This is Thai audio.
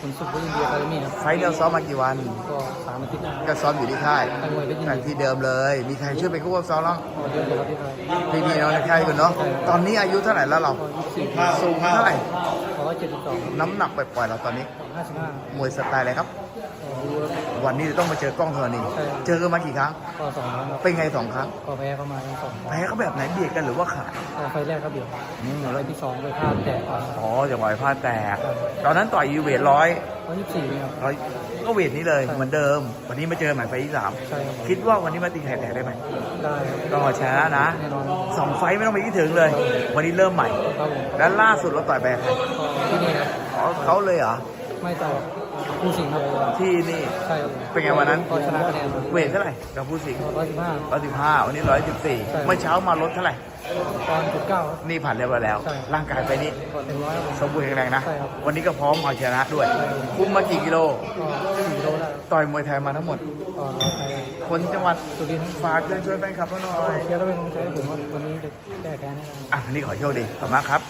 คุณสุขวิทยาคาเดมี่ครับไฟล์เราซ้อมมากี่วันก็สามอาทิตย์หน้าก็ซ้อมอยู่ที่ค่ายตั้งมวยเพชรยินแต่ดีที่เดิมเลย มีใครช่วยไปควบซ้อมแล้วก็เยอะเลยครับที่ไทย พี่พี่ น้องในค่ายคุณเนาะ ตอนนี้อายุเท่าไหร่แล้วเราสี่สิบสูงเท่าไหร่ร้อยเจ็ดสิบสองน้ำหนักปล่อยๆเราตอนนี้ห้าสิบห้ามวยสไตล์อะไรครับ วันนี้จะต้องมาเจอกล้องเธอนี่เจอกันมากี่ครั้ง ก็สองครั้งครับเป็นไงสองครั้ง ก็แพ้เข้ามาทั้งสองแพ้เขาแบบไหนเบียดกันหรือว่าขาดก็ไฟแรกก็เบียดอืมไฟที่สองไปพลาดแตกอนอ๋อจังหวะพลาดแตก ตอนนั้นต่อยยูเวทร้อย ร้อยยี่สิบสี่ครับ ร้อยก็เวทนี้เลย เหมือนเดิม วันนี้มาเจอใหม่ไฟล์ที่สามใช่ครับ คิดว่าวันนี้มาตีไข่แตกได้ไหมได้ครับก็ชนะนะแน่นอนสองไฟล์ไม่ต้องไปคิดถึงเลย วันนี้เริ่มใหม่ ครับผมแล้วล่าสุดเราต่อยไปใครก็ที่นี่ครับอ๋อเขาเลยเหรอ ไม่ต่อผู้สิงห์ครับที่นี่ ใช่ครับเป็นไงวันนั้น ก็ชนะคะแนนเวทเท่าไหร่กับผู้สิงห์ร้อยสิบห้า ร้อยสิบห้าวันนี้ร้อยสิบสี่ใช่ เมื่อเช้ามาลดเท่าไหร่ ตอนจุดเก้าครับ นี่ผ่านเรียบร้อยแล้ว ใช่ร่างกายไปนี่ก็เต็มร้อยครับผม สมบูรณ์แข็งแรงนะ ใช่ครับ วันนี้ก็พร้อมเอาชนะด้วยใช่ครับคุมมากี่กิโล ก็สี่โลได้ต่อยมวยไทยมาทั้งหมดก็ร้อยไปคนจังหวัดสุรินทร์ฝากเชิญชวนแฟนคลับเราหน่อย เชียร์แล้วเป็นกำลังใจให้ผมว่าวันนี้จะแก้แค้นให้ได้ อะวันนี้ขอโชคดีขอบคุณมากครับ